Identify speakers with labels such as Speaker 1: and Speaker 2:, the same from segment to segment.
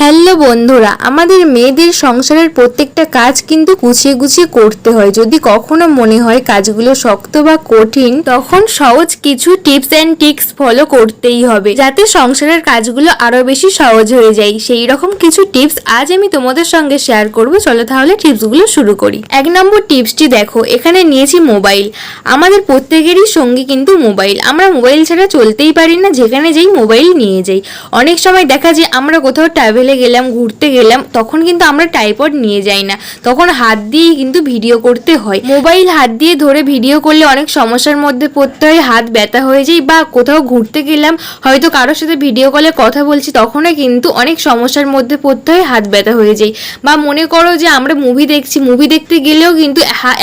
Speaker 1: Hello বন্ধুরা, আমাদের মেয়েদের সংসারের প্রত্যেকটা কাজ কিন্তু গুছিয়ে গুছিয়ে করতে হয়। যদি কখনো মনে হয় কাজগুলো শক্ত বা কঠিন, তখন সহজ কিছু টিপস অ্যান্ড ট্রিক্স ফলো করতেই হবে, যাতে সংসারের কাজগুলো আরও বেশি সহজ হয়ে যায়। সেই রকম কিছু টিপস আজ আমি তোমাদের সঙ্গে শেয়ার করব। চলো তাহলে টিপসগুলো শুরু করি। এক নম্বর টিপসটি দেখো, এখানে নিয়েছি মোবাইল। আমাদের প্রত্যেকেরই সঙ্গে কিন্তু মোবাইল। আমরা মোবাইল ছাড়া চলতেই পারি না, যেখানে যাই মোবাইল নিয়ে যাই। অনেক সময় দেখা যায় আমরা কোথাও ট্রাভেলে গেলাম, ঘুরতে গেলাম, তখন কিন্তু আমরা টাইপড নিয়ে যাই না। তখন হাত দিয়েই কিন্তু ভিডিও করতে হয়। মোবাইল হাত দিয়ে ধরে ভিডিও করলে অনেক সমস্যার মধ্যে পড়তে হয়, হাত ব্যথা হয়ে যায় বা কোথাও ঘুরতে গেলাম, হয়তো কারোর সাথে ভিডিও কলে কথা বলছি, তখনও কিন্তু অনেক সমস্যার মধ্যে পড়তে হয়, হাত ব্যথা হয়ে যায়। বা মনে করো যে আমরা মুভি দেখছি মুভি দেখতে গেলেও কিন্তু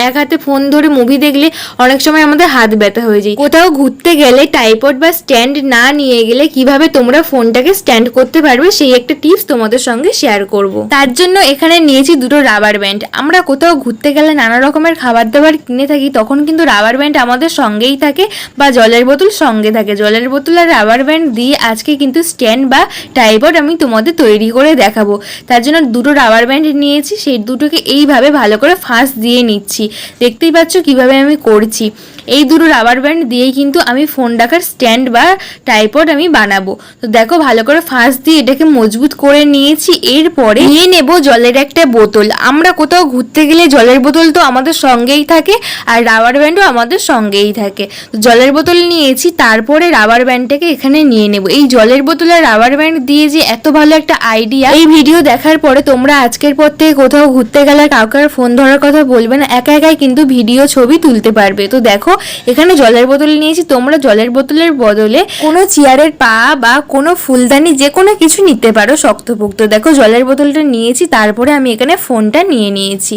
Speaker 1: এক হাতে ফোন ধরে মুভি দেখলে অনেক সময় আমাদের হাত ব্যথা হয়ে যায়। কোথাও ঘুরতে গেলে টাইপড বা স্ট্যান্ড না নিয়ে গেলে কীভাবে তোমরা ফোনটাকে স্ট্যান্ড করতে পারবে, সেই একটা টিপস তোমাদের সঙ্গে শেয়ার করব। তার জন্য এখানে নিয়েছি দুটো রাবার ব্যান্ড আমরা কোথাও ঘুরতে গেলে নানা রকমের খাবার দাবার কিনে থাকি, তখন কিন্তু রাবার ব্যান্ড আমাদের সঙ্গেই থাকে বা জলের বোতল সঙ্গে থাকে। জলের বোতল আর রাবার ব্যান্ড দিয়ে আজকে কিন্তু স্ট্যান্ড বা টাইপড আমি তোমাদের তৈরি করে দেখাবো। তার জন্য দুটো রাবার ব্যান্ড নিয়েছি, সেই দুটোকে এইভাবে ভালো করে ফাঁস দিয়ে নিচ্ছি। দেখতেই পাচ্ছ কীভাবে আমি করছি। এই দুটো রাবার ব্যান্ড দিয়েই কিন্তু আমি ফোন রাখার স্ট্যান্ড বা টাইপড আমি বানাবো। তো দেখো ভালো করে ফাঁস দিয়ে এটাকে মজবুত করে নিয়েছি, এরপরে নিয়ে নেব জলের একটা বোতল। আমরা কোথাও ঘুরতে গেলে জলের বোতল তো আমাদের সঙ্গেই থাকে, আর রাবার ব্যান্ডও আমাদের সঙ্গেই থাকে। তো জলের বোতল নিয়েছি, তারপরে রাবার ব্যান্ডটাকে এখানে নিয়ে নেব। এই জলের বোতল আর রাবার ব্যান্ড দিয়ে যে এত ভালো একটা আইডিয়া এই ভিডিও দেখার পরে তোমরা আজকের পর থেকে কোথাও ঘুরতে গেলে কাউকে আর ফোন ধরার কথা বলবে না, একা একাই কিন্তু ভিডিও ছবি তুলতে পারবে। তো দেখো, এখানে জলের বোতল নিয়েছি, তোমরা জলের বোতলের বদলে কোনো চেয়ারের পা বা কোনো ফুলদানি যে কোনো কিছু নিতে পারো শক্তপোক্ত দেখো, জলের বোতলটা নিয়েছি, তারপরে আমি এখানে ফোনটা নিয়ে নিয়েছি।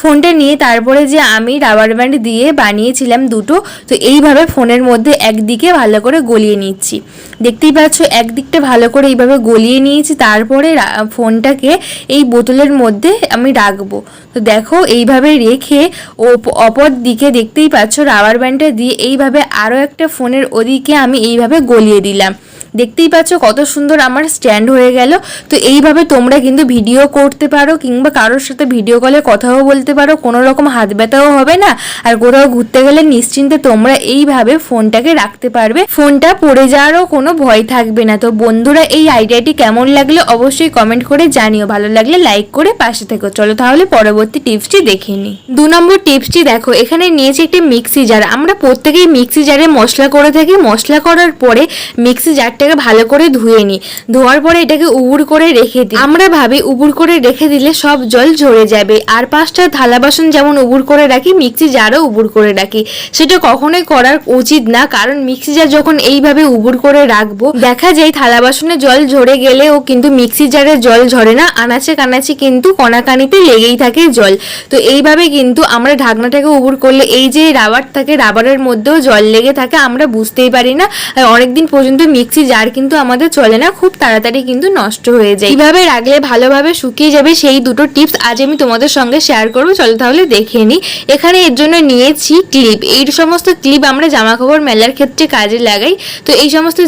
Speaker 1: ফোনটা নিয়ে তারপরে যে আমি রাবার ব্যান্ড দিয়ে বানিয়েছিলাম দুটো, তো এইভাবে ফোনের মধ্যে একদিকে ভালো করে গলিয়ে নিচ্ছি। দেখতেই পাচ্ছ, একদিকটা ভালো করে এইভাবে গলিয়ে নিয়েছি, তারপরে ফোনটাকে এই বোতলের মধ্যে আমি রাখব। তো দেখো, এইভাবে রেখে ও অপর দিকে দেখতেই পাচ্ছ রাবার ব্যান্ডটা দিয়ে এইভাবে আরও একটা ফোনের ওদিকে আমি এইভাবে গলিয়ে দিলাম। দেখতেই পাচ্ছ কত সুন্দর আমার স্ট্যান্ড হয়ে গেল। তো এইভাবে তোমরা কিন্তু ভিডিও করতে পারো কিংবা কারোর সাথে ভিডিও কলে কথাও বলতে পারো, কোনো রকম হাত ব্যথাও হবে না। আর কোথাও ঘুরতে গেলে নিশ্চিন্তে তোমরা এইভাবে ফোনটাকে রাখতে পারবে। ফোনটা পড়ে যাওয়ারও কোনো ভয় থাকবে না। তো বন্ধুরা, এই আইডিয়াটি কেমন লাগল অবশ্যই কমেন্ট করে জানিও। ভালো লাগলে লাইক করে পাশে থেকো। চলো তাহলে পরবর্তী টিপসটি দেখে নিই। দু নম্বর টিপসটি দেখো, এখানে নিয়েছি একটি মিক্সি জার আমরা প্রত্যেকেই মিক্সি জারে মশলা করে থাকি। মশলা করার পরে মিক্সি জারটাকে ভালো করে ধুয়ে নিই ধোয়ার পরে এটাকে উবুর করে রেখে দিই। আমরা ভাবি উবুর করে রেখে দিলে সব জল ঝরে যাবে। আর পাঁচটা থালা বাসন যেমন উবুর করে রাখি, মিক্সি জারও উবুর করে রাখি। সেটা কখনোই করার উচিত না, কারণ মিক্সি জার যখন এইভাবে উবুর করে রাখব, দেখা যায় থালা বাসনে জল ঝরে গেলেও কিন্তু মিক্সি জারে জল ঝরে না, আনাচে কানাচে কিন্তু কণাকানিতে লেগেই থাকে জল। তো এইভাবে কিন্তু আমরা ঢাকনাটাকে উবুর করলে এই যে রাবার থাকে, রাবারের মধ্যেও জল লেগে থাকে, আমরা বুঝতেই পারি না। অনেকদিন পর্যন্ত মিক্সি জার কিন্তু আমাদের চলে না, খুব তাড়াতাড়ি কিন্তু নষ্ট হয়ে যায়। কীভাবে রাখলে ভালোভাবে শুকিয়ে যাবে সেই দুটো টিপস আজ আমি তোমাদের সঙ্গে শেয়ার করব, চলো তাহলে দেখে নিই এখানে এর জন্য নিয়েছি ক্লিপ। এই সমস্ত ক্লিপ আমরা জামা কাপড় মেলার ক্ষেত্রে কাজে লাগাই। তো এই সমস্ত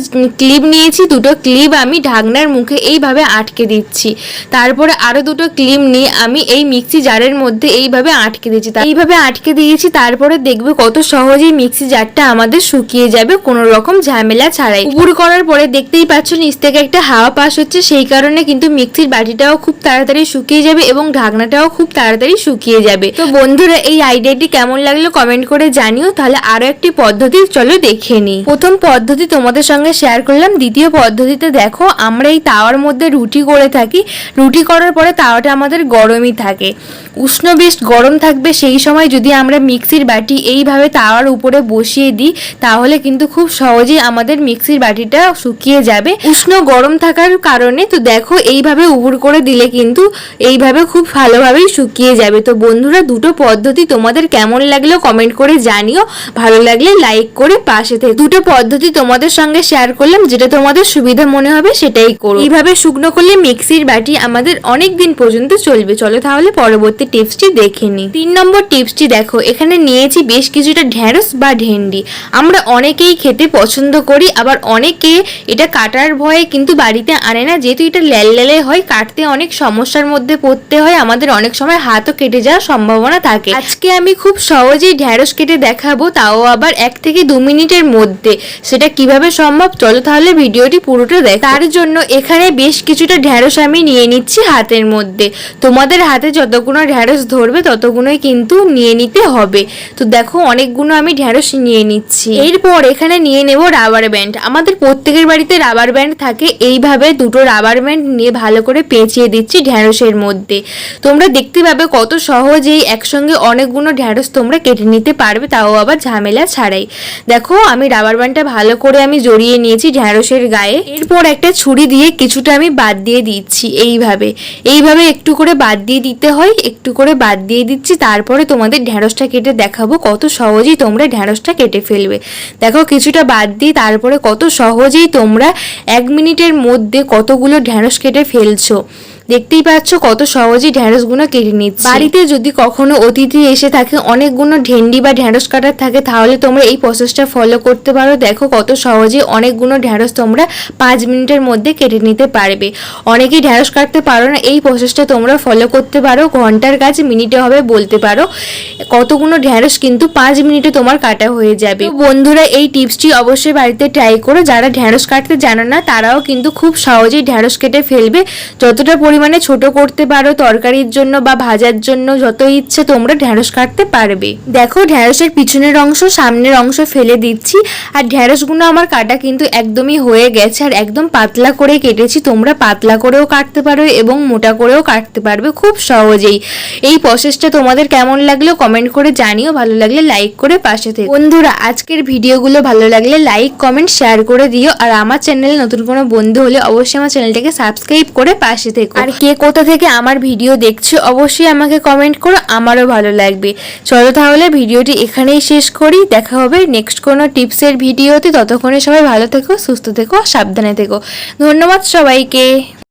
Speaker 1: ক্লিপ নিয়েছি, দুটো ক্লিপ আমি ঢাকনার মুখে এইভাবে আটকে দিচ্ছি। তারপরে আরও দুটো ক্লিপ নিয়ে আমি এই মিক্সি জারের মধ্যে এইভাবে আটকে দিচ্ছি। এইভাবে আটকে দিয়েছি, তারপরে দেখবে কত সহজেই মিক্সি জারটা আমাদের শুকিয়ে যাবে, কোনো রকম ঝামেলা ছাড়াই। উপর করার পরে দেখতেই পাচ্ছ নিচ থেকে একটা হাওয়া পাস হচ্ছে, সেই কারণে কিন্তু মিক্সির বাটিটাও খুব তাড়াতাড়ি শুকিয়ে যাবে এবং ঢাকনাটাও খুব তাড়াতাড়ি শুকিয়ে যাবে। তো বন্ধুরা, এই আইডিয়াটি কেমন লাগল কমেন্ট করে জানিও, তাহলে আরও একটি পদ্ধতি, চলো দেখে নিই। প্রথম পদ্ধতি তোমাদের সঙ্গে শেয়ার করলাম, দ্বিতীয় পদ্ধতিতে দেখো, আমরা এই তাওয়ার মধ্যে রুটি করে থাকি। রুটি করার পরে তাওয়াটা আমাদের গরমই থাকে। উষ্ণ বেশ গরম থাকবে সেই সময় যদি আমরা মিক্সির বাটি এইভাবে তাওয়ার উপরে বসিয়ে দিই, তাহলে কিন্তু খুব সহজেই আমাদের মিক্সির বাটিটা শুকিয়ে যাবে। উষ্ণ গরম থাকার কারণে তো দেখো এইভাবে উবুর করে দিলে কিন্তু এইভাবে খুব ভালোভাবেই শুকিয়ে যাবে। তো বন্ধুরা, দুটো পদ্ধতি তোমাদের কেমন লাগল কমেন্ট করে জানিও। ভালো লাগলে লাইক করে পাশে থেকে। দুটো পদ্ধতি তোমাদের সঙ্গে শেয়ার করলাম, যেটা তোমাদের সুবিধা মনে হবে সেটাই করো। এইভাবে শুকনো করলে মিক্সির বাটি আমাদের অনেক দিন পর্যন্ত চলবে। চলো তাহলে পরবর্তী টিপসটি দেখে নিই। তিন নম্বর টিপসটি দেখো, এখানে নিয়েছি বেশ কিছুটা ঢেঁড়স বা ভেন্ডি। আমরা অনেকেই খেতে পছন্দ করি, আবার অনেকে এটা কাটার ভয়ে কিন্তু বাড়িতে আনে না। যেহেতু এটা ল্যাল হয়, কাটতে অনেক সমস্যার মধ্যে পড়তে হয়, আমাদের অনেক সময় হাতও কেটে যাওয়ার সম্ভাবনা থাকে। আজকে আমি খুব সহজেই ঢ্যাঁড়স কেটে দেখাবো, তাও আবার এক থেকে দু মিনিটের মধ্যে। সেটা কীভাবে সম্ভব? চলো তাহলে ভিডিওটি পুরোটা দেখ। তার জন্য এখানে বেশ কিছুটা ঢ্যাঁড়স আমি নিয়ে নিচ্ছি হাতের মধ্যে। তোমাদের হাতে যতগুলো ঢ্যাঁড়স ধরবে ততগুলোই কিন্তু নিয়ে নিতে হবে। তো দেখো অনেকগুলো আমি ঢ্যাঁড়স নিয়ে নিচ্ছি। এরপর এখানে নিয়ে নেব রাবার ব্যান্ড। আমাদের প্রত্যেকের বাড়িতে রাবার ব্যান্ড থাকে, এইভাবে দুটো রাবার ব্যান্ড নিয়ে ভালো করে পেঁচিয়ে দিচ্ছি ঢ্যাঁড়সের মধ্যে। তোমরা দেখতে পাবে কত সহজেই একসঙ্গে অনেকগুলো ঢ্যাঁড়স তোমরা কেটে নিতে পারবে, তাও আবার ঝামেলা ছাড়াই। দেখো, আমি রাবার ব্যান্ডটা ভালো করে আমি জড়িয়ে নিয়েছি ঢ্যাঁড়সের গায়ে। এরপর একটা ছুরি দিয়ে কিছুটা আমি বাদ দিয়ে দিচ্ছি এইভাবে। এইভাবে একটু করে বাদ দিয়ে দিতে হয়, একটু করে বাদ দিয়ে দিচ্ছি, তারপরে তোমাদের ঢ্যাঁড়সটা কেটে দেখাবো কত সহজেই তোমরা ঢ্যাঁড়সটা কেটে ফেলবে। দেখো, কিছুটা বাদ দিয়ে তারপরে কত সহজেই তোমরা এক মিনিটের মধ্যে কতগুলো ঢ্যাঁড়স কেটে ফেলছো? দেখতেই পাচ্ছ কত সহজেই ঢ্যাঁড়সগুলো কেটে নিচ্ছে। বাড়িতে যদি কখনো অতিথি এসে থাকে, অনেকগুলো ঢেন্ডি বা ঢ্যাঁড়স কাটার থাকে, তাহলে তোমরা এই প্রসেসটা ফলো করতে পারো। দেখো কত সহজে অনেকগুলো ঢ্যাঁড়স তোমরা পাঁচ মিনিটের মধ্যে কেটে নিতে পারবে। অনেকেই ঢ্যাঁড়স কাটতে পারো না, এই প্রসেসটা তোমরা ফলো করতে পারো। ঘণ্টার কাজ মিনিটে হবে বলতে পারো। কতগুলো ঢ্যাঁড়স কিন্তু পাঁচ মিনিটে তোমার কাটা হয়ে যাবে। বন্ধুরা, এই টিপসটি অবশ্যই বাড়িতে ট্রাই করো। যারা ঢ্যাঁড়স কাটতে জানো না, তারাও কিন্তু খুব সহজেই ঢ্যাঁড়স কেটে ফেলবে। যতটা পরিমাণে ছোট করতে পারো তরকারির জন্য বা ভাজার জন্য যত ইচ্ছে তোমরা ঢ্যাঁড়স কাটতে পারবে। দেখো ঢ্যাঁড়সের পিছনের অংশ সামনের অংশ ফেলে দিচ্ছি আর ঢ্যাঁড়সগুলো আমার কাটা কিন্তু একদমই হয়ে গেছে আর একদম পাতলা করে কেটেছি। তোমরা পাতলা করেও কাটতে পারো এবং মোটা করেও কাটতে পারবে খুব সহজেই। এই প্রসেসটা তোমাদের কেমন লাগল কমেন্ট করে জানিও। ভালো লাগলে লাইক করে পাশে থেকে। বন্ধুরা, আজকের ভিডিওগুলো ভালো লাগলে লাইক কমেন্ট শেয়ার করে দিও। আর আমার চ্যানেলে নতুন কোনো বন্ধু হলে অবশ্যই আমার চ্যানেলটাকে সাবস্ক্রাইব করে পাশে থেকো। আর কে কোথা থেকে আমার ভিডিও দেখছ, অবশ্যই আমাকে কমেন্ট করো, আমারও ভালো লাগবে। চলো তাহলে ভিডিওটি এখানেই শেষ করি, দেখা হবে নেক্সট কোনো টিপসের ভিডিওতে। ততক্ষণে সবাই ভালো থেকো, সুস্থ থেকো, সাবধানে থেকো। ধন্যবাদ সবাইকে।